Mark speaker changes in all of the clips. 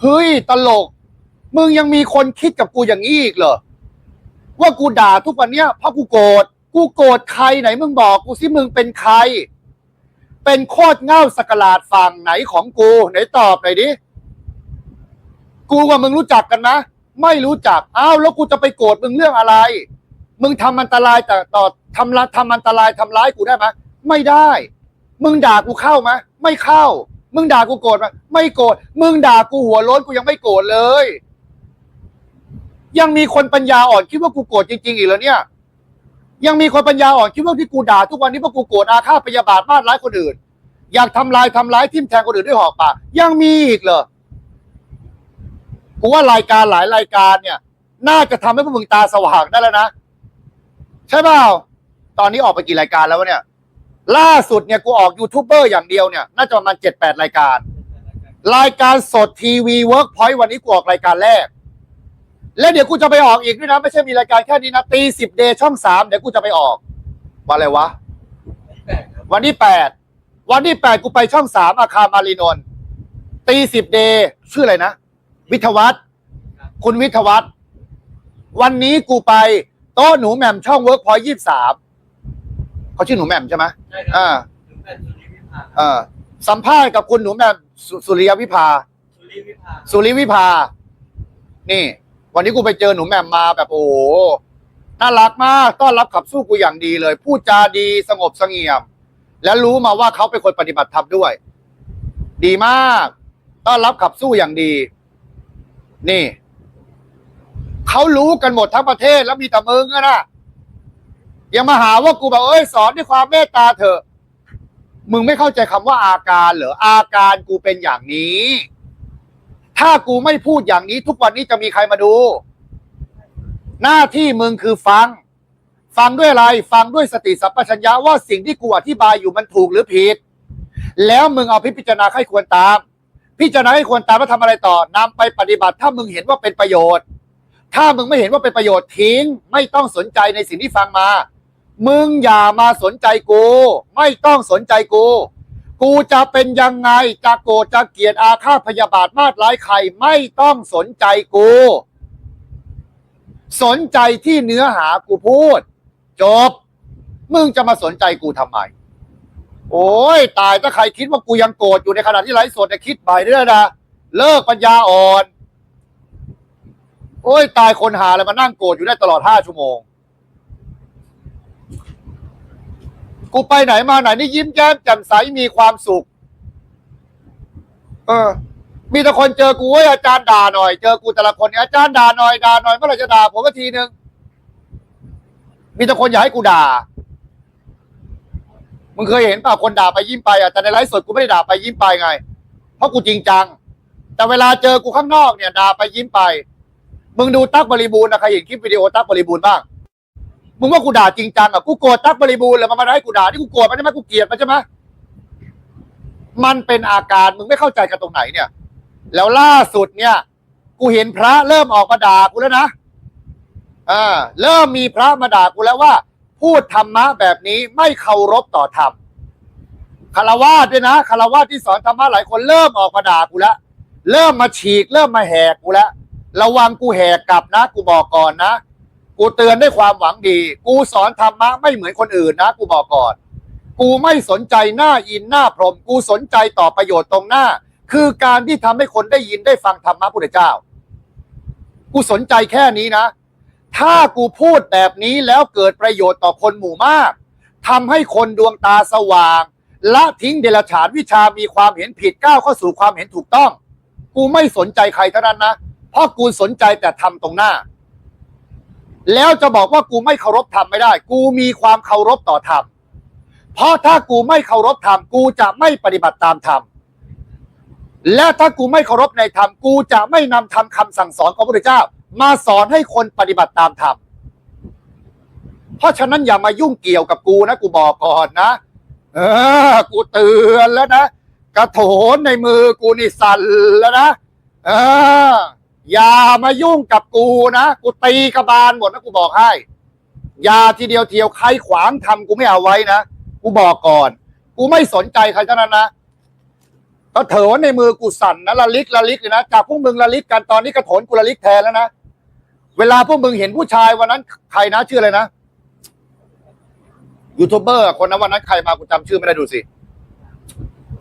Speaker 1: เฮ้ยตลก มึงยังมีคนคิดกับกูอย่างนี้อีกเหรอว่ากูด่าทุกวันเนี้ยเพราะกูโกรธกูโกรธใครไหนมึงบอกกูสิมึงเป็นใคร เป็นโคตรเง่าสกลาดฝั่งไหนของกู ไหนตอบหน่อยดิกูกับมึงรู้จักกันนะไม่รู้จักอ้าวแล้วกูจะไปโกรธมึงเรื่องอะไร มึงทำอันตรายแต่ต่อทำละทำอันตรายทำร้ายกูได้ไหมไม่ได้ มึงด่ากูเข้าไหมไม่เข้า มึงด่ากูโกรธไหมไม่โกรธมึงด่ากูหัวโล้นกูยังไม่โกรธเลย ยังมีคนปัญญาอ่อนคิดว่ากูโกรธจริงๆอีกเหรอเนี่ย ยังมีคนปัญญาอ่อนคิดว่าที่กูด่าทุกวันนี้เพราะกูโกรธอาฆาตพยาบาทมาดร้ายคนอื่น อยากทำลายทำร้ายทิ่มแทงคนอื่นด้วยหอกปากยังมีอีกเหรอกูว่ารายการหลายรายการเนี่ย น่าจะทำให้พวกมึงตาสว่างได้แล้วนะใช่เปล่าตอนนี้ออกไปกี่รายการแล้ววะเนี่ย ล่าสุดเนี่ยกูออกยูทูบเบอร์อย่างเดียวเนี่ยน่าจะประมาณเจ็ดแปดรายการ รายการสดทีวีเวิร์กพอยต์วันนี้กูออกรายการแรก แล้วเดี๋ยวกูจะไปออกอีกด้วยนะ ไม่ใช่มีรายการแค่นี้นะตีสิบเดย์ช่องสามเดี๋ยวกูจะไปออกวันอะไรวะ วันที่แปดวันที่แปดกูไปช่องสามอาคารมารีนนท์ตีสิบเดย์ชื่ออะไรนะ วิทวัฒน์คุณวิทวัฒน์วันนี้กูไปโต๊ะหนูแหม่มช่องเวิร์กพอยต์ยี่สาม เขาชื่อหนูแหม่มใช่ไหม
Speaker 2: ใช่ครั
Speaker 1: อ่า
Speaker 2: หนูแม่สุริวิภา
Speaker 1: เออสัมภาษณ์กับคุณหนูแหม่มสุสุริยวิภา
Speaker 2: สุริวิภา
Speaker 1: สุริวิภา นี่ วันนี้กูไปเจอหนูแหม่มมาแบบโอ้โหน่ารักมาก ต้อนรับขับสู้กูอย่างดีเลย พูดจาดีสงบเสงี่ยม และรู้มาว่าเขาเป็นคนปฏิบัติธรรมด้วย ดีมาก ต้อนรับขับสู้อย่างดี นี่ เขารู้กันหมดทั้งประเทศแล้วมีแต่มึงอะนะ ยังมาหาว่ากูแบบเอ้ยสอนด้วยความเมตตาเถอะ มึงไม่เข้าใจคำว่าอาการเหรออาการกูเป็นอย่างนี้ ถ้ากูไม่พูดอย่างนี้ ทุกวันนี้จะมีใครมาดู หน้าที่มึงคือฟัง ฟังด้วยอะไร ฟังด้วยสติสัพพัญญะว่าสิ่งที่กูอธิบายอยู่มันถูกหรือผิด แล้วมึงเอาพิจารณาให้ควรตาม พิจารณาให้ควรตามแล้วทำอะไรต่อนำไปปฏิบัติ ถ้ามึงเห็นว่าเป็นประโยชน์ถ้ามึงไม่เห็นว่าเป็นประโยชน์ทิ้ง ไม่ต้องสนใจในสิ่งที่ฟังมา มึงอย่ามาสนใจกู ไม่ต้องสนใจกู กูจะเป็นยังไงจะโกรธจะเกลียดอาฆาตพยาบาทมาดร้ายใครไม่ต้องสนใจกู สนใจที่เนื้อหากูพูด จบ มึงจะมาสนใจกูทำไม โอ้ยตายถ้าใครคิดว่ากูยังโกรธอยู่ในขณะที่ไลฟ์สดเนี่ยคิดใหม่เรื่อยนะเลิกปัญญาอ่อน โอ้ยตายคนหาอะไรมานั่งโกรธอยู่ได้ตลอดห้าชั่วโมง กูไปไหนมาไหนนี่ยิ้มแย้มแจ่มใสมีความสุข เออ มีแต่คนเจอกูเว้ยอาจารย์ด่าหน่อย เจอกูแต่ละคนเนี่ยอาจารย์ด่าหน่อยด่าหน่อยเมื่อไหร่จะด่าผมก็ทีนึงมีแต่คนอยากให้กูด่า มึงเคยเห็นป่ะคนด่าไปยิ้มไปอะแต่ในไลฟ์สดกูไม่ได้ด่าไปยิ้มไปไง เพราะกูจริงจัง แต่เวลาเจอกูข้างนอกเนี่ยด่าไปยิ้มไป มึงดูตั๊กบริบูรณ์นะใครเห็นคลิปวิดีโอตั๊กบริบูรณ์บ้าง มึงว่ากูด่าจริงจังอะกูโกรธตั๊กบริบูรณ์เลยมันมาให้กูด่าที่กูโกรธมันใช่ไหมกูเกลียดมันใช่ไหมมันเป็นอาการมึงไม่เข้าใจกันตรงไหนเนี่ย แล้วล่าสุดเนี่ย กูเห็นพระเริ่มออกมาด่ากูแล้วนะอ่าเริ่มมีพระมาด่ากูแล้วว่า พูดธรรมะแบบนี้ไม่เคารพต่อธรรมคารวาสด้วยนะคารวาสที่สอนธรรมะหลายคนเริ่มออกมาด่ากูแล้วเริ่มมาฉีก เริ่มมาแหกกูแล้วระวังกูแหกกลับนะ กูบอกก่อนนะ กูเตือนด้วยความหวังดี กูสอนธรรมะไม่เหมือนคนอื่นนะ กูบอกก่อน กูไม่สนใจหน้าอินหน้าพรหมกูสนใจต่อประโยชน์ตรงหน้า คือการที่ทำให้คนได้ยินได้ฟังธรรมะพุทธเจ้า กูสนใจแค่นี้นะ ถ้ากูพูดแบบนี้แล้วเกิดประโยชน์ต่อคนหมู่มากทำให้คนดวงตาสว่างละทิ้งเดรัจฉานวิชามีความเห็นผิดก้าวเข้าสู่ความเห็นถูกต้อง กูไม่สนใจใครเท่านั้นนะ เพราะกูสนใจแต่ทำตรงหน้า แล้วจะบอกว่ากูไม่เคารพธรรมไม่ได้ กูมีความเคารพต่อธรรมเพราะถ้ากูไม่เคารพธรรมกูจะไม่ปฏิบัติตามธรรมและถ้ากูไม่เคารพในธรรมกูจะไม่นำธรรมคำสั่งสอนของพระพุทธเจ้า มาสอนให้คนปฏิบัติตามธรรมเพราะฉะนั้นอย่ามายุ่งเกี่ยวกับกูนะ กูบอกก่อนนะ เออ กูเตือนแล้วนะ กระโถนในมือกูนี่สั่นแล้วนะ เออ อย่ามายุ่งกับกูนะ กูตีกระบาลหมดนะกูบอกให้ อย่าทีเดียวเทียวใครขวางทำกูไม่เอาไว้นะ กูบอกก่อน กูไม่สนใจใครเท่านั้นนะก็เถอในมือกูสั่นนะละลิกละลิกเลยนะจากพวกมึงละลิกกันตอนนี้กระโถนกูละลิกแทนแล้วนะเวลาพวกมึงเห็นผู้ชายวันนั้นใครนะชื่ออะไรนะยูทูบเบอร์คนนั้นวันนั้นใครมากูจำชื่อไม่ได้ดูสิ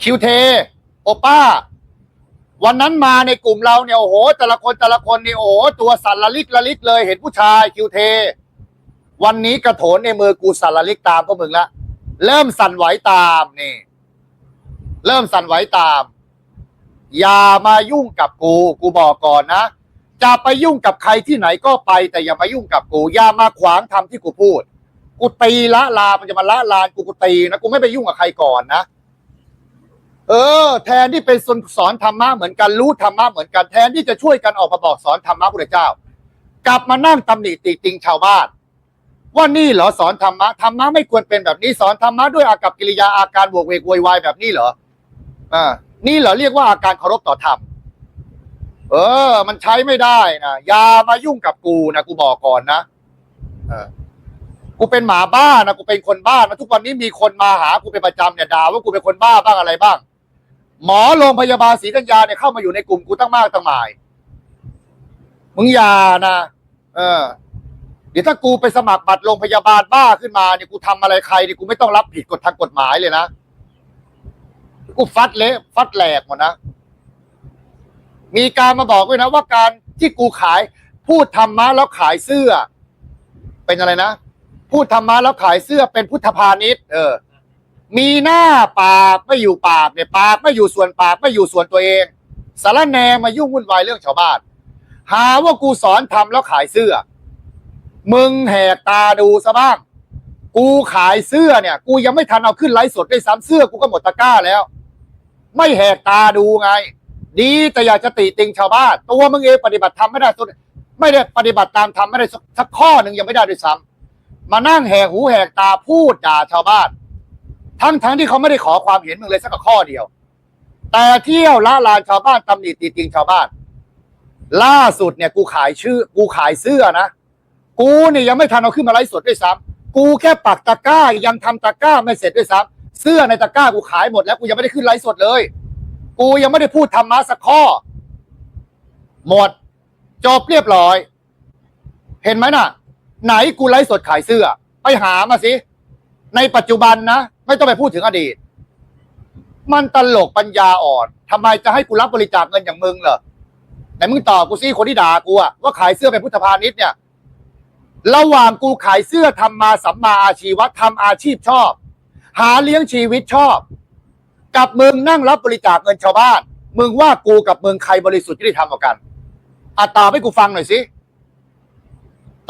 Speaker 1: คิวเท โอป้า วันนั้นมาในกลุ่มเราเนี่ยโอ้โห แต่ละคนแต่ละคนนี่โอ้โหตัวสั่นละลิกละลิกเลยเห็นผู้ชายคิวเท วันนี้กระโถนในมือกูสั่นละลิกตามพวกมึงละเริ่มสั่นไหวตามนี่ เริ่มสั่นไหวตาม อย่ามายุ่งกับกู กูบอกก่อนนะจะไปยุ่งกับใครที่ไหนก็ไป แต่อย่ามายุ่งกับกูอย่ามาขวางทำที่กูพูด กูตีละลามันจะมาละลานกูกูตีนะกูไม่ไปยุ่งกับใครก่อนนะ เออ แทนที่เป็นสอนธรรมะเหมือนกันรู้ธรรมะเหมือนกันแทนที่จะช่วยกันออกมาบอกสอนธรรมะพระเจ้า กลับมานั่งตำหนิติติงชาวบ้าน ว่านี่เหรอสอนธรรมะธรรมะไม่ควรเป็นแบบนี้สอนธรรมะด้วยอากับกิริยาอาการบวกเวกวยวายแบบนี้เหรออ่านี่เหรอเรียกว่าอาการเคารพต่อธรรมเออ มันใช้ไม่ได้นะอย่ามายุ่งกับกูนะกูบอกก่อนนะเออกูเป็นหมาบ้านะกูเป็นคนบ้านะทุกวันนี้มีคนมาหากูเป็นประจำเนี่ยด่าว่ากูเป็นคนบ้าบ้างอะไรบ้าง หมอโรงพยาบาลศรีกัญญาเนี่ยเข้ามาอยู่ในกลุ่มกูตั้งมากตั้งหมาย มึงอย่านะ เออ เดี๋ยวถ้ากูไปสมัครบัตรโรงพยาบาลบ้าขึ้นมาเนี่ยกูทำอะไรใครเนี่ยกูไม่ต้องรับผิดกฎทางกฎหมายเลยนะ กูฟัดเละฟัดแหลกหมดนะ มีการมาบอกด้วยนะ ว่าการที่กูขายพูดธรรมะแล้วขายเสื้อ เป็นอะไรนะ พูดธรรมะแล้วขายเสื้อเป็นพุทธพาณิชย์ เออ มีหน้าปากไม่อยู่ปากเนี่ยปากไม่อยู่ส่วนปากไม่อยู่ส่วนตัวเองสารแนมายุ่งวุ่นวายเรื่องชาวบ้าน หาว่ากูสอนทำแล้วขายเสื้อ มึงแหกตาดูซะบ้าง กูขายเสื้อเนี่ย กูยังไม่ทันเอาขึ้นไลฟ์สดด้วยซ้ำเสื้อกูก็หมดตะกร้าแล้ว ไม่แหกตาดูไง ดีแต่อยากจะติติงชาวบ้านตัวมึงเองปฏิบัติธรรมไม่ได้สุดไม่ได้ปฏิบัติตามธรรมไม่ได้สักข้อหนึ่งยังไม่ได้ด้วยซ้ำมานั่งแหกหูแหกตาพูดด่าชาวบ้าน ทั้งทั้งที่เขาไม่ได้ขอความเห็นมึงเลยสักข้อเดียว แต่เที่ยวละลานชาวบ้านตำหนิติติงชาวบ้าน ล่าสุดเนี่ยกูขายชื่อ กูขายเสื้อนะ กูเนี่ยยังไม่ทันเอาขึ้นมาไลฟ์สดด้วยซ้ำกูแค่ปักตะกร้ายังทำตะกร้าไม่เสร็จด้วยซ้ำเสื้อในตะกร้ากูขายหมดแล้วกูยังไม่ได้ขึ้นไลฟ์สดเลย กูยังไม่ได้พูดธรรมะสักข้อ หมดจบเรียบร้อย เห็นไหมน่ะ ไหนกูไลฟ์สดขายเสื้อ ไปหามาสิ ในปัจจุบันนะ ไม่ต้องไปพูดถึงอดีต มันตลกปัญญาอ่อนทำไมจะให้กูรับบริจาคเงินอย่างมึงเหรอไหนมึงตอบกูสิคนที่ด่ากูอะว่าขายเสื้อเป็นพุทธพาณิชย์เนี่ย ระหว่างกูขายเสื้อทำมาสัมมาอาชีวะทำอาชีพชอบ หาเลี้ยงชีวิตชอบ กับมึงนั่งรับบริจาคเงินชาวบ้าน มึงว่ากูกับมึงใครบริสุทธิ์ยุติธรรมกว่ากันอะตอบให้กูฟังหน่อยสิ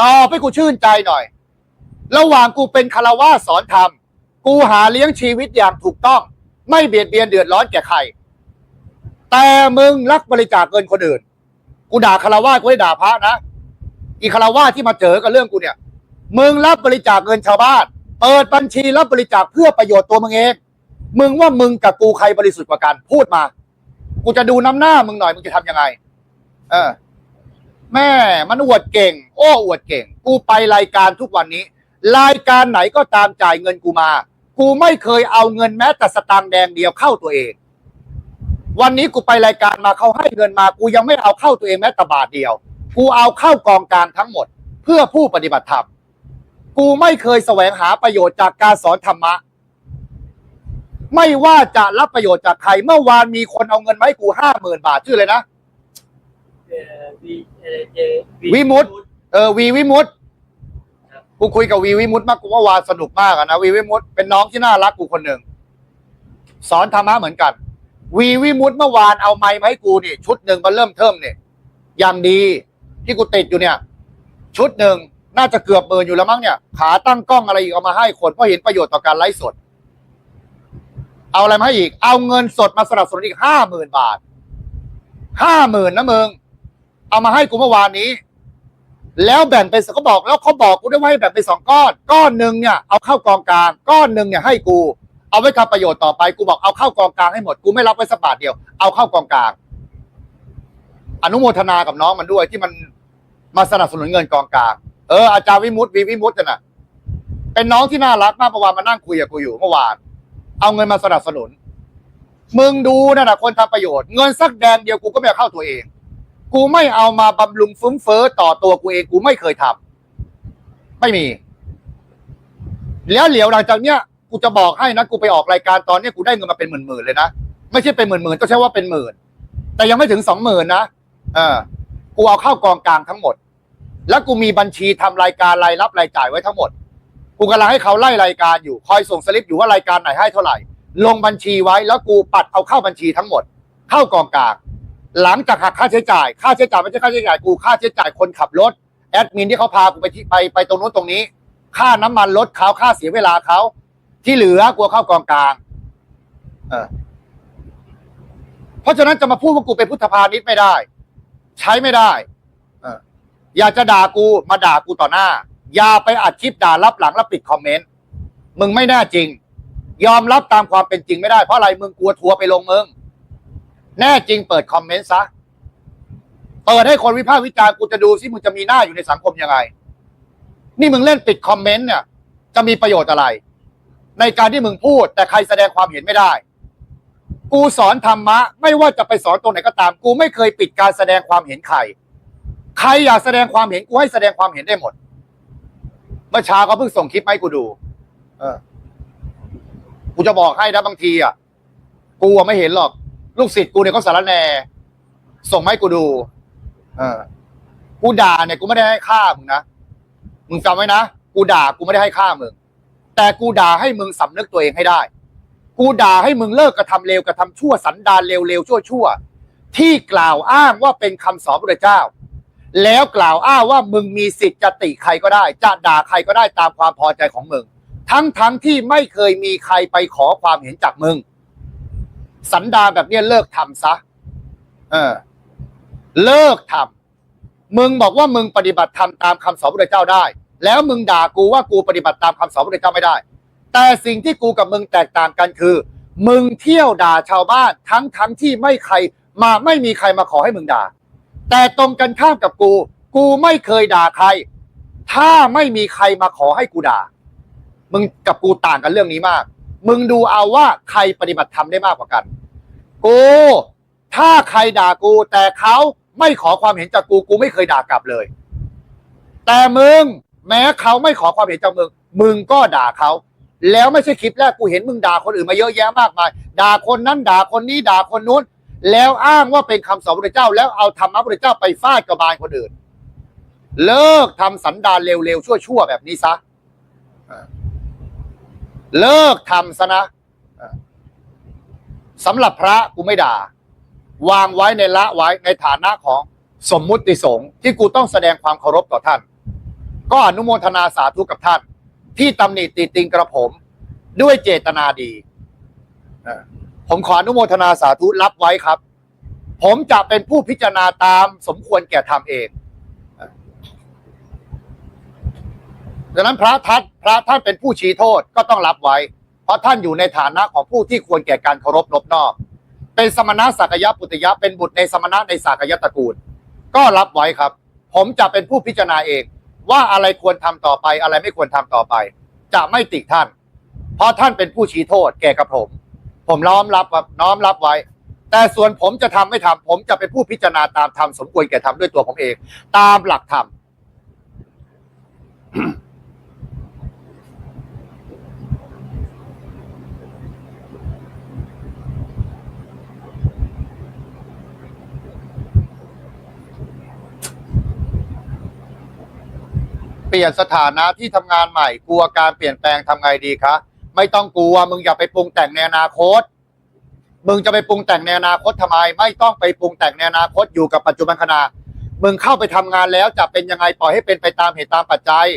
Speaker 1: ตอบให้กูชื่นใจหน่อย ระหว่างกูเป็นคารวาสสอนธรรม กูหาเลี้ยงชีวิตอย่างถูกต้อง ไม่เบียดเบียนเดือดร้อนแก่ใคร แต่มึงรักบริจาคเงินคนอื่น กูด่าคารวาสกูไม่ด่าพระนะ อีคารวาสที่มาเจอกับเรื่องกูเนี่ย มึงรับบริจาคเงินชาวบ้าน เปิดบัญชีรับบริจาคเพื่อประโยชน์ตัวมึงเอง มึงว่ามึงกับกูใครบริสุทธิ์กว่ากัน พูดมา กูจะดูน้ำหน้ามึงหน่อยมึงจะทำยังไง เออ แม่มันอวดเก่ง โอ้อวดเก่ง กูไปรายการทุกวันนี้ รายการไหนก็ตามจ่ายเงินกูมา กูไม่เคยเอาเงินแม้แต่สตางค์แดงเดียวเข้าตัวเอง วันนี้กูไปรายการมาเขาให้เงินมา กูยังไม่เอาเข้าตัวเองแม้แต่บาทเดียว กูเอาเข้ากองกลางทั้งหมด เพื่อผู้ปฏิบัติธรรม กูไม่เคยแสวงหาประโยชน์จากการสอนธรรมะ ไม่ว่าจะรับประโยชน์จากใคร เมื่อวานมีคนเอาเงินมาให้กูห้าหมื่นบาทชื่อเลยนะ
Speaker 2: เอ่อวีเอ่อเจ
Speaker 1: วิมุตติเออวีวิมุตต์ กูคุยกับวีวิมุตมากกูว่าวาสนุกมากอะนะวีวิมุตเป็นน้องที่น่ารักกูคนหนึ่งสอนธรรมะเหมือนกัน วีวิมุตเมื่อวานเอาไม้มาให้กูนี่ชุดหนึ่งมาเริ่มเทิมเนี่ยอย่างดีที่กูติดอยู่เนี่ย ชุดหนึ่งน่าจะเกือบเบินอยู่แล้วมั้งเนี่ย ขาตั้งกล้องอะไรอีกเอามาให้คนเพราะเห็นประโยชน์ต่อการไลฟ์สด เอาอะไรมาให้อีก เอาเงินสดมาสนับสนุนอีกห้าหมื่นบาทห้าหมื่นนะมึงเอามาให้กูเมื่อวานนี้ แล้วแบ่งเป็นเขาบอกแล้วเขาบอกกูได้ว่าให้แบ่งเป็นสองก้อน ก้อนหนึ่งเนี่ยเอาเข้ากองกลางก้อนหนึ่งเนี่ยให้กู เอาไว้ทำประโยชน์ต่อไปกูบอกเอาเข้ากองกลางให้หมดกูไม่รับไว้สักบาทเดียวเอาเข้ากองกลาง อนุโมทนากับน้องมันด้วยที่มันมาสนับสนุนเงินกองกลางเอออาจารย์วิมุตติวีวิมุตติน่ะ เป็นน้องที่น่ารักมากเมื่อวานมานั่งคุยกับกูอยู่เมื่อวาน เอาเงินมาสนับสนุนมึงดูนั่นนะคนทำประโยชน์เงินสักแดงเดียวกูก็ไม่เอาเข้าตัวเอง กูไม่เอามาบำรุงฟุ้งเฟ้อต่อตัวกูเองกูไม่เคยทำไม่มี แล้วเหลียวหลังจากเนี้ยกูจะบอกให้นะกูไปออกรายการตอนเนี้ยกูได้เงินมาเป็นหมื่นๆเลยนะไม่ใช่เป็นหมื่นๆต้องใช้ว่าเป็นหมื่น แต่ยังไม่ถึงสองหมื่นนะเออกูเอาเข้ากองกลางทั้งหมด แล้วกูมีบัญชีทำรายการรายรับรายจ่ายไว้ทั้งหมด กูกำลังให้เขาไล่รายการอยู่คอยส่งสลิปอยู่ว่ารายการไหนให้เท่าไหร่ ลงบัญชีไว้แล้วกูปัดเอาเข้าบัญชีทั้งหมด เข้ากองกลาง หลังจากหักค่าใช้จ่าย ค่าใช้จ่ายไม่ใช่ค่าใช้จ่ายกูค่าใช้จ่ายคนขับรถ แอดมินที่เขาพากูไปที่ไปไปตรงนู้นตรงนี้ ค่าน้ำมันรถเขาค่าเสียเวลาเขาที่เหลือกูเอาเข้ากองกลาง เออ เพราะฉะนั้นจะมาพูดว่ากูเป็นพุทธพาณิชย์ไม่ได้ ใช้ไม่ได้ เออ อยากจะด่ากูมาด่ากูต่อหน้า อย่าไปอัดคลิปด่ารับหลังแล้วปิดคอมเมนต์มึงไม่แน่จริง ยอมรับตามความเป็นจริงไม่ได้เพราะอะไรมึงกลัวทัวร์ไปลงมึง แน่จริงเปิดคอมเมนต์ซะ เปิดให้คนวิพากษ์วิจารณ์กูจะดูซิมึงจะมีหน้าอยู่ในสังคมยังไง นี่มึงเล่นปิดคอมเมนต์เนี่ย จะมีประโยชน์อะไร ในการที่มึงพูด แต่ใครแสดงความเห็นไม่ได้ กูสอนธรรมะ ไม่ว่าจะไปสอนตรงไหนก็ตาม กูไม่เคยปิดการแสดงความเห็นใคร ใครอยากแสดงความเห็นกูให้แสดงความเห็นได้หมด เมื่อเช้าก็เพิ่งส่งคลิปให้กูดู เออ กูจะบอกให้นะบางทีอะ กูไม่เห็นหรอก ลูกศิษย์กูเนี่ยเขาสารแหนส่งมาให้กูดู เออ กูด่าเนี่ยกูไม่ได้ให้ค่ามึงนะมึงจำไว้นะกูด่ากูไม่ได้ให้ค่ามึงแต่กูด่าให้มึงสำนึกตัวเองให้ได้ กูด่าให้มึงเลิกกระทำเลวกระทำชั่วสันดานเลวเลวชั่วชั่วที่กล่าวอ้างว่าเป็นคำสอนพระเจ้า แล้วกล่าวอ้างว่ามึงมีสิทธิ์จะติใครก็ได้ จะด่าใครก็ได้ตามความพอใจของมึง ทั้งทั้งที่ไม่เคยมีใครไปขอความเห็นจากมึง สันดาแบบเนี้ยเลิกทำซะ เออ เลิกทำมึงบอกว่ามึงปฏิบัติธรรมตามคำสอนพระเจ้าได้ แล้วมึงด่ากูว่ากูปฏิบัติตามคำสอนพระเจ้าไม่ได้ แต่สิ่งที่กูกับมึงแตกต่างกันคือ มึงเที่ยวด่าชาวบ้านทั้งทั้งที่ไม่ใครมาไม่มีใครมาขอให้มึงด่า แต่ตรงกันข้ามกับกู กูไม่เคยด่าใคร ถ้าไม่มีใครมาขอให้กูด่า มึงกับกูต่างกันเรื่องนี้มาก มึงดูเอาว่าใครปฏิบัติธรรมได้มากกว่ากัน กู ถ้าใครด่ากู แต่เขาไม่ขอความเห็นจากกูกูไม่เคยด่ากลับเลย แต่มึง แม้เขาไม่ขอความเห็นจากมึง มึงก็ด่าเขาแล้วไม่ใช่คลิปแรกกูเห็นมึงด่าคนอื่นมาเยอะแยะมากมาย ด่าคนนั้นด่าคนนี้ด่าคนนู้น แล้วอ้างว่าเป็นคำสอนพระเจ้า แล้วเอาธรรมะพระเจ้าไปฟาดกระบาลคนอื่น เลิกทำสันดานเร็วๆชั่วๆแบบนี้ซะ เลิกทำซะนะสำหรับพระกูไม่ด่า วางไว้ในละไว้ในฐานะของสมมุติสงฆ์ที่กูต้องแสดงความเคารพต่อท่าน ก็อนุโมทนาสาธุกับท่าน ที่ตำหนิติติงกระผม ด้วยเจตนาดี ผมขออนุโมทนาสาธุรับไว้ครับ ผมจะเป็นผู้พิจารณาตามสมควรแก่ธรรมเองเออ ดังนั้นพระทัดพระท่านเป็นผู้ชี้โทษก็ต้องรับไว้ เพราะท่านอยู่ในฐานะของผู้ที่ควรแก่การเคารพนบนอบเป็นสมณะสักยะปุตยะเป็นบุตรในสมณะในสักยะตระกูล ก็รับไว้ครับ ผมจะเป็นผู้พิจารณาเอง ว่าอะไรควรทำต่อไป อะไรไม่ควรทำต่อไป จะไม่ติท่าน เพราะท่านเป็นผู้ชี้โทษแก่กับผม ผมน้อมรับครับน้อมรับไว้ แต่ส่วนผมจะทำไม่ทำผมจะเป็นผู้พิจารณาตามธรรมสมควรแก่ธรรมด้วยตัวผมเอง ตามหลักธรรม เปลี่ยนสถานะที่ทำงานใหม่ กลัวการเปลี่ยนแปลงทำไงดีคะ ไม่ต้องกลัว มึงอย่าไปปรุงแต่งในอนาคต มึงจะไปปรุงแต่งในอนาคตทำไม ไม่ต้องไปปรุงแต่งในอนาคตอยู่กับปัจจุบันขณะ มึงเข้าไปทำงานแล้วจะเป็นยังไงปล่อยให้เป็นไปตามเหตุตามปัจจัย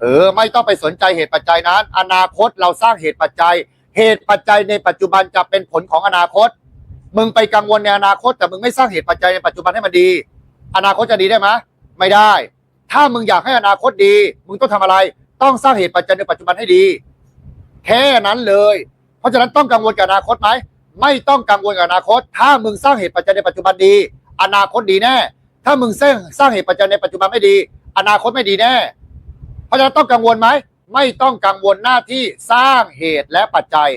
Speaker 1: เออ ไม่ต้องไปสนใจเหตุปัจจัยนั้น อนาคตเราสร้างเหตุปัจจัย เหตุปัจจัยในปัจจุบันจะเป็นผลของอนาคต มึงไปกังวลในอนาคต แต่มึงไม่สร้างเหตุปัจจัยในปัจจุบันให้มันดี อนาคตจะดีได้ไหมไม่ได้ ถ้ามึงอยากให้อนาคตดี มึงต้องทำอะไร ต้องสร้างเหตุปัจจัยในปัจจุบันให้ดี แค่นั้นเลย เพราะฉะนั้นต้องกังวลกับอนาคตไหมไม่ต้องกังวลกับอนาคต ถ้ามึงสร้างเหตุปัจจัยในปัจจุบันดี อนาคตดีแน่ ถ้ามึงสร้างสร้างเหตุปัจจัยในปัจจุบันไม่ดี อนาคตไม่ดีแน่ เพราะฉะนั้นต้องกังวลไหมไม่ต้องกังวลหน้าที่สร้างเหตุและปัจจัย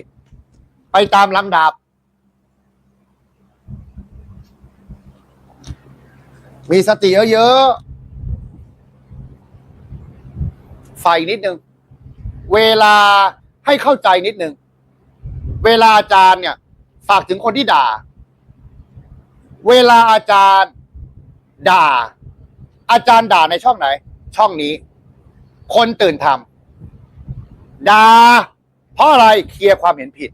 Speaker 1: ไปตามลำดับ มีสติเยอะ ไฟนิดนึง เวลาให้เข้าใจนิดนึง เวลาอาจารย์เนี่ย ฝากถึงคนที่ด่า เวลาอาจารย์ด่า อาจารย์ด่าในช่องไหน ช่องนี้ คนตื่นทำด่าเพราะอะไรเคลียร์ความเห็นผิด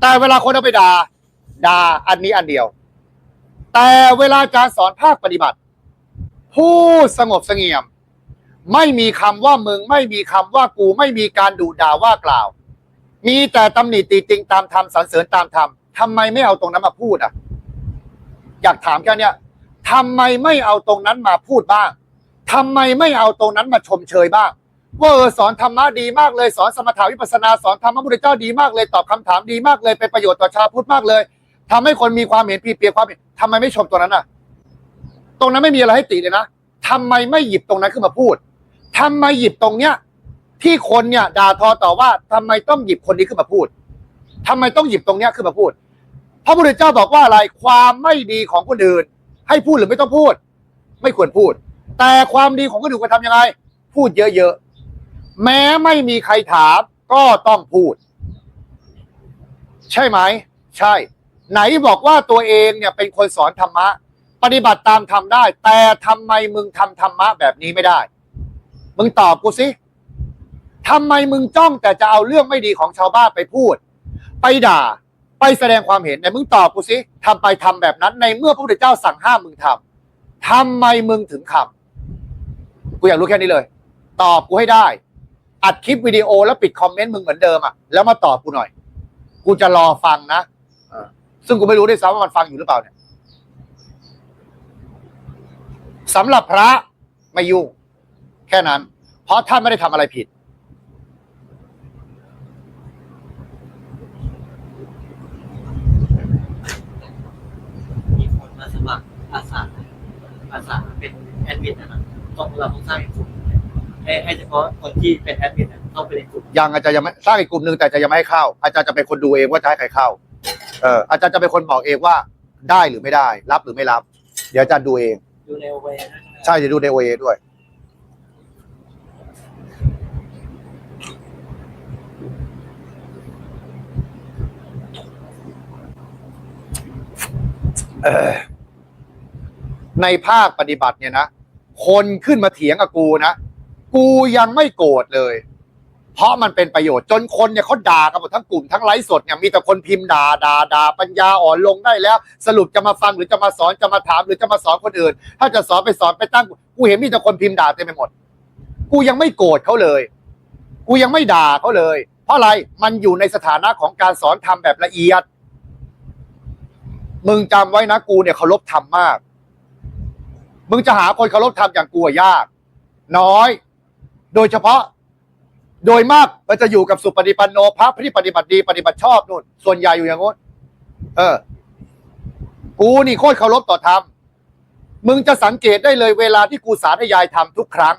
Speaker 1: แต่เวลาคนเอาไปด่าด่าอันนี้อันเดียว แต่เวลาอาจารย์สอนภาคปฏิบัติ ผู้สงบเสงี่ยม ไม่มีคำว่ามึง ไม่มีคำว่ากู ไม่มีการดุด่าว่ากล่าว มีแต่ตำหนิติติงตามธรรมสรรเสริญตามธรรมทำไมไม่เอาตรงนั้นมาพูดอะ อยากถามแค่เนี้ยทำไมไม่เอาตรงนั้นมาพูดบ้างทำไมไม่เอาตรงนั้นมาชมเชยบ้างว่าเออสอนธรรมะดีมากเลย สอนสมถาวิปัสนา สอนธรรมะพุทธเจ้าดีมากเลย ตอบคำถามดีมากเลย เป็นประโยชน์ต่อชาวพุทธมากเลยทำให้คนมีความเห็นผิดเปลี่ยนความเห็นทำไมไม่ชมตัวนั้นอะ ตรงนั้นไม่มีอะไรให้ติเลยนะทำไมไม่หยิบตรงนั้นขึ้นมาพูด ทำไมหยิบตรงเนี้ย ที่คนเนี่ยด่าทอต่อว่าทำไมต้องหยิบคนนี้ขึ้นมาพูดทำไมต้องหยิบตรงเนี้ยขึ้นมาพูด พระพุทธเจ้าบอกว่าอะไรความไม่ดีของคนอื่น ให้พูดหรือไม่ต้องพูด ไม่ควรพูด แต่ความดีของคนอื่นควรทำยังไง พูดเยอะๆแม้ไม่มีใครถาม ก็ต้องพูด ใช่ไหม ใช่ ไหนบอกว่าตัวเองเนี่ยเป็นคนสอนธรรมะ ปฏิบัติตามธรรมได้ แต่ทำไมมึงทำธรรมะแบบนี้ไม่ได้ มึงตอบกูสิทำไมมึงจ้องแต่จะเอาเรื่องไม่ดีของชาวบ้านไปพูด ไปด่า ไปแสดงความเห็นไหนมึงตอบกูสิทำไปทำแบบนั้น ในเมื่อพระพุทธเจ้าสั่งห้ามมึงทำทำไมมึงถึงทำกูอยากรู้แค่นี้เลย ตอบกูให้ได้ อัดคลิปวิดีโอแล้วปิดคอมเมนต์มึงเหมือนเดิมอะแล้วมาตอบกูหน่อย กูจะรอฟังนะเออซึ่งกูไม่รู้ด้วยซ้ำว่ามันฟังอยู่หรือเปล่าเนี่ยสำหรับพระไม่ยุ่ง แค่นั้น เพราะท่านไม่ได้ทำอะไรผิด
Speaker 2: มีคนมาสมัครอาสาอาสาเป็นแอดมินนะครับต้องเราต้องสร้างกลุ่มให้ให้เฉพาะคนที่เป็นแอดมินเข้าไปในกลุ่ม
Speaker 1: ยังอาจารย์ยังไม่สร้างอีกกลุ่มหนึ่งแต่อาจารย์ยังไม่ให้เข้า อาจารย์จะเป็นคนดูเองว่าจะให้ใครเข้า เอออาจารย์จะเป็นคนบอกเองว่าได้หรือไม่ได้ รับหรือไม่รับ เดี๋ยวอาจารย์ดูเอง
Speaker 2: ดูในเวนะ
Speaker 1: ใช่จะดูในโอเอด้วย ในภาคปฏิบัติเนี่ยนะ คนขึ้นมาเถียงกับกูนะ กูยังไม่โกรธเลย เพราะมันเป็นประโยชน์จนคนเนี่ยเขาด่ากันหมดทั้งกลุ่มทั้งไลฟ์สดเนี่ยมีแต่คนพิมพ์ด่าด่าด่าปัญญาอ่อนลงได้แล้ว สรุปจะมาฟังหรือจะมาสอนจะมาถามหรือจะมาสอนคนอื่น ถ้าจะสอนไปสอนไปตั้ง กูเห็นมีแต่คนพิมพ์ด่าเต็มไปหมด กูยังไม่โกรธเขาเลย กูยังไม่ด่าเขาเลย เพราะอะไรมันอยู่ในสถานะของการสอนทำแบบละเอียด มึงจำไว้นะกูเนี่ยเคารพธรรมมาก มึงจะหาคนเคารพธรรมอย่างกูยาก น้อย โดยเฉพาะ โดยมากมันจะอยู่กับสุปฏิปันโนพระที่ปฏิบัติดีปฏิบัติชอบนู่น ส่วนใหญ่อยู่อย่างงู้นเออ กูนี่โคตรเคารพต่อธรรมมึงจะสังเกตได้เลยเวลาที่กูสาธยายธรรมทุกครั้ง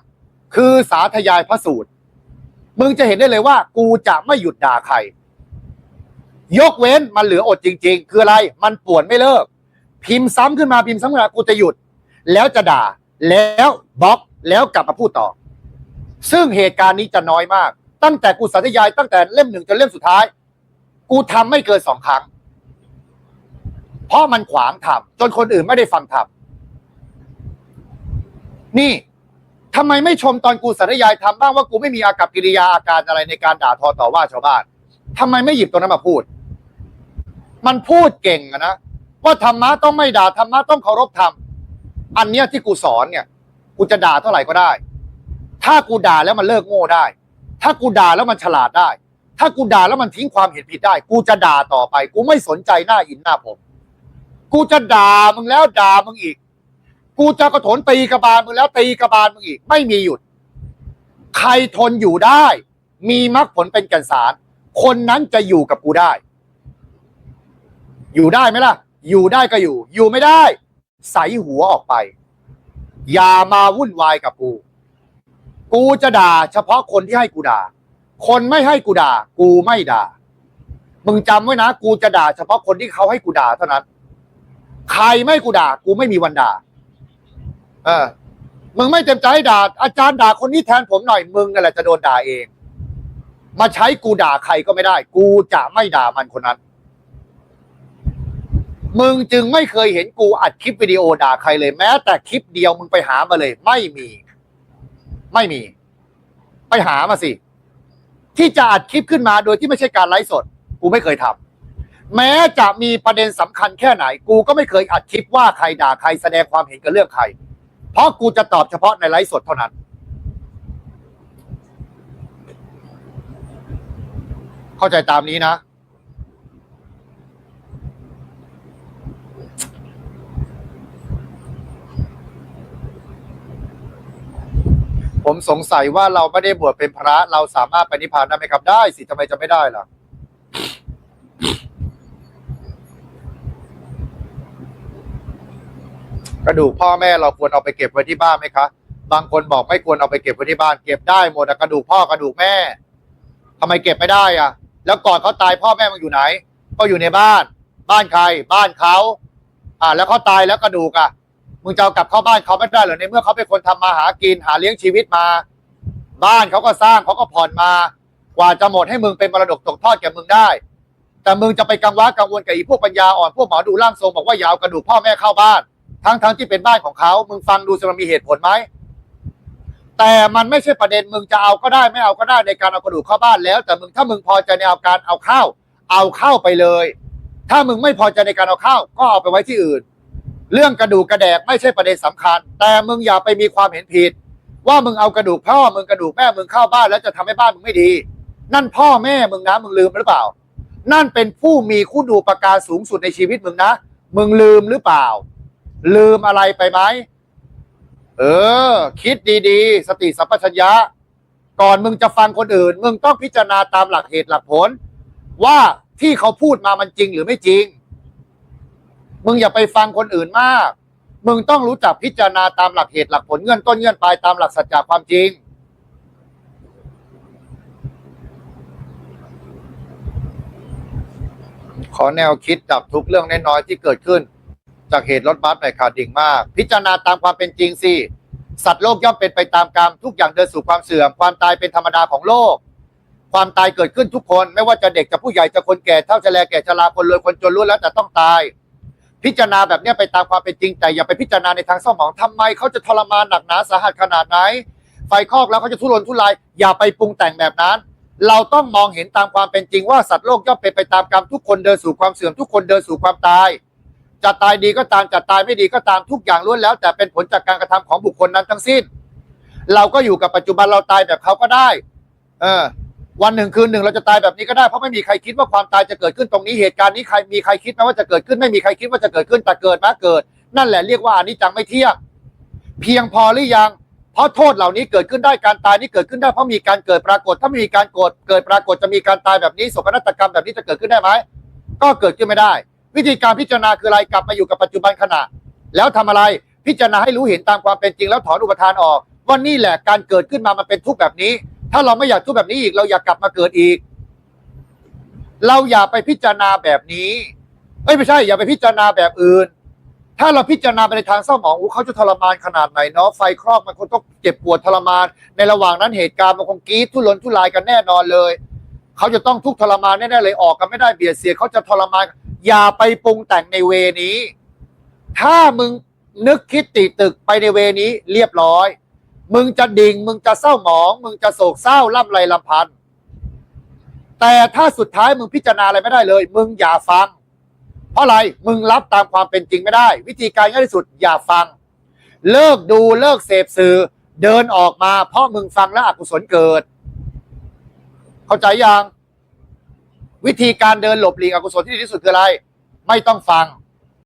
Speaker 1: คือสาธยายพระสูตร มึงจะเห็นได้เลยว่า กูจะไม่หยุดด่าใคร ยกเว้นมันเหลืออดจริง ๆ คืออะไรมันปวนไม่เลิก พิมพ์ซ้ำขึ้นมาพิมพ์ซ้ำขึ้นมากูจะหยุด แล้วจะด่า แล้วบล็อกแล้วกลับมาพูดต่อ ซึ่งเหตุการณ์นี้จะน้อยมาก ตั้งแต่กูสาธยายตั้งแต่เล่มหนึ่งจนเล่มสุดท้าย กูทำไม่เกินสองครั้ง เพราะมันขวางทำจนคนอื่นไม่ได้ฟังทำนี่ทำไมไม่ชมตอนกูสาธยายทำบ้างว่ากูไม่มีอากับกิริยาอาการอะไรในการด่าทอต่อว่าชาวบ้านทำไมไม่หยิบตรงนั้นมาพูด มันพูดเก่งอะนะว่าธรรมะต้องไม่ด่าธรรมะต้องเคารพธรรมอันเนี้ยที่กูสอนเนี่ย กูจะด่าเท่าไหร่ก็ได้ ถ้ากูด่าแล้วมันเลิกโง่ได้ ถ้ากูด่าแล้วมันฉลาดได้ ถ้ากูด่าแล้วมันทิ้งความเห็นผิดได้ กูจะด่าต่อไป กูไม่สนใจหน้าอินหน้าผม กูจะด่ามึงแล้วด่ามึงอีก กูจะกระโถนตีกระบาลมึงแล้วตีกระบาลมึงอีก ไม่มีหยุด ใครทนอยู่ได้ มีมรรคผลเป็นแก่นสาร คนนั้นจะอยู่กับกูได้ อยู่ได้ไหมล่ะ อยู่ได้ก็อยู่ อยู่ไม่ได้ ใส่หัวออกไป อย่ามาวุ่นวายกับกู กูจะด่า เฉพาะคนที่ให้กูด่า คนไม่ให้กูด่า กูไม่ด่า มึงจำไว้นะ กูจะด่า เฉพาะคนที่เขาให้กูด่าเท่านั้น ใครไม่กูด่า กูไม่มีวันด่า เออ มึงไม่เต็มใจด่า อาจารย์ด่าคนนี้แทนผมหน่อย มึงนั่นแหละจะโดนด่าเอง มาใช้กูด่าใครก็ไม่ได้ กูจะไม่ด่ามันคนนั้น มึงจึงไม่เคยเห็นกูอัดคลิปวิดีโอด่าใครเลย แม้แต่คลิปเดียวมึงไปหามาเลย ไม่มี ไม่มี ไปหามาสิ ที่จะอัดคลิปขึ้นมาโดยที่ไม่ใช่การไลฟ์สด กูไม่เคยทำแม้จะมีประเด็นสำคัญแค่ไหน กูก็ไม่เคยอัดคลิปว่าใครด่าใครแสดงความเห็นกับเรื่องใคร เพราะกูจะตอบเฉพาะในไลฟ์สดเท่านั้น เข้าใจตามนี้นะ ผมสงสัยว่าเราไม่ได้บวชเป็นพระ เราสามารถไปนิพพานได้ไหมครับ ได้สิทำไมจะไม่ได้ล่ะ กระดูกพ่อแม่เราควรเอาไปเก็บไว้ที่บ้านไหมคะ บางคนบอกไม่ควรเอาไปเก็บไว้ที่บ้าน เก็บได้หมดอะกระดูกพ่อกระดูกแม่ทำไมเก็บไม่ได้อะแล้วก่อนเขาตายพ่อแม่มันอยู่ไหน ก็อยู่ในบ้าน บ้านใคร บ้านเขา อ่า แล้วเขาตายแล้วกระดูกอะ มึงจะเอากลับเข้าบ้านเขาไม่ได้เหรอในเมื่อเขาเป็นคนทำมาหากินหาเลี้ยงชีวิตมา บ้านเขาก็สร้างเขาก็ผ่อนมา กว่าจะหมดให้มึงเป็นมรดกตกทอดแก่มึงได้ แต่มึงจะไปกังวลกังวลกับอีพวกปัญญาอ่อนพวกหมอดูร่างทรงบอกว่าอย่าเอากระดูกพ่อแม่เข้าบ้าน ทั้งทั้งที่เป็นบ้านของเขามึงฟังดูสิมันมีเหตุผลไหมแต่มันไม่ใช่ประเด็นมึงจะเอาก็ได้ไม่เอาก็ได้ในการเอากระดูกเข้าบ้านแล้ว แต่มึงถ้ามึงพอใจในเอาการเอาเข้า เอาเข้าไปเลย ถ้ามึงไม่พอใจในการเอาเข้า ก็เอาไปไว้ที่อื่น เรื่องกระดูกกระแดกไม่ใช่ประเด็นสำคัญ แต่มึงอย่าไปมีความเห็นผิด ว่ามึงเอากระดูกพ่อมึงกระดูกแม่มึงเข้าบ้านแล้วจะทำให้บ้านมึงไม่ดี นั่นพ่อแม่มึงนะมึงลืมหรือเปล่า นั่นเป็นผู้มีคุณดูประการสูงสุดในชีวิตมึงนะ มึงลืมหรือเปล่า ลืมอะไรไปไหมเออ คิดดีๆ สติสัมปชัญญะ ก่อนมึงจะฟังคนอื่น มึงต้องพิจารณาตามหลักเหตุหลักผล ว่าที่เขาพูดมามันจริงหรือไม่จริง มึงอย่าไปฟังคนอื่นมาก มึงต้องรู้จักพิจารณาตามหลักเหตุหลักผลเงื่อนต้นเงื่อนปลายตามหลักสัจจะความจริง ขอแนวคิดดับทุกเรื่องน้อยๆที่เกิดขึ้น จากเหตุรถบัสหน่อยขาดดิ่งมาก พิจารณาตามความเป็นจริงสิสัตว์โลกย่อมเป็นไปตามกรรมทุกอย่างเดินสู่ความเสื่อม ความตายเป็นธรรมดาของโลก ความตายเกิดขึ้นทุกคน ไม่ว่าจะเด็กจะผู้ใหญ่จะคนแก่เท่าจะแลแก่ชราคนรวยคนจนล้วนแล้วแต่ต้องตาย พิจารณาแบบนี้ไปตามความเป็นจริงแต่อย่าไปพิจารณาในทางเศร้าหมองทำไมเขาจะทรมานหนักหนาสาหัสขนาดไหนไฟคอกแล้วเขาจะทุรนทุรายอย่าไปปรุงแต่งแบบนั้น เราต้องมองเห็นตามความเป็นจริงว่าสัตว์โลกย่อมเป็นไปตามกรรมทุกคนเดินสู่ความเสื่อมทุกคนเดินสู่ความตายจะตายดีก็ตามจะตายไม่ดีก็ตามทุกอย่างล้วนแล้ว แต่เป็นผลจากการกระทำของบุคคลนั้นทั้งสิ้น เราก็อยู่กับปัจจุบันเราตายแบบเขาก็ได้ เออ วันหนึ่งคืนหนึ่งเราจะตายแบบนี้ก็ได้เพราะไม่มีใครคิดว่าความตายจะเกิดขึ้นตรงนี้เหตุการณ์นี้ใครมีใครคิดไหมว่าจะเกิดขึ้นไม่มีใครคิดว่าจะเกิดขึ้นแต่เกิดมาเกิด นั่นแหละเรียกว่าอนิจจังไม่เที่ยงเพียงพอหรือยัง เพราะโทษเหล่านี้เกิดขึ้นได้การตายนี้เกิดขึ้นได้เพราะมีการเกิดปรากฏ ถ้าไม่มีการเกิดเกิดปรากฏจะมีการตายแบบนี้โศกนาฏกรรมแบบนี้จะเกิดขึ้นได้ไหมก็เกิดขึ้นไม่ได้ วิธีการพิจารณาคืออะไรกลับมาอยู่กับปัจจุบันขณะ แล้วทำอะไรพิจารณาให้รู้เห็นตามความเป็นจริงแล้วถอนอุปทานออกว่านี่แหละการเกิดขึ้นมามันเป็นทุกข์แบบนี้ ถ้าเราไม่อยากทุกแบบนี้อีก เราอยากกลับมาเกิดอีก เราอย่าไปพิจารณาแบบนี้ เอ้ยไม่ใช่ อย่าไปพิจารณาแบบอื่น ถ้าเราพิจารณาไปในทางเศร้าหมองอู้เขาจะทรมานขนาดไหนเนาะไฟคลอกมันคงต้องเจ็บปวดทรมาน ในระหว่างนั้นเหตุการณ์มันคงกรีดทุรนทุรายกันแน่นอนเลย เขาจะต้องทุกทรมานแน่ๆเลยออกกันไม่ได้เบียดเสียเขาจะทรมาน อย่าไปปรุงแต่งในเวนี้ ถ้ามึงนึกคิดติตึกไปในเวนี้เรียบร้อย มึงจะดิ่ง มึงจะเศร้าหมอง มึงจะโศกเศร้าล่ำไรลำพันธ์แต่ถ้าสุดท้ายมึงพิจารณาอะไรไม่ได้เลย มึงอย่าฟัง เพราะอะไรมึงรับตามความเป็นจริงไม่ได้ วิธีการง่ายที่สุดอย่าฟัง เลิกดูเลิกเสพสื่อ เดินออกมาเพราะมึงฟังแล้วอกุศลเกิด เข้าใจยังวิธีการเดินหลบหลีกอกุศลที่ดีที่สุดคืออะไร ไม่ต้องฟัง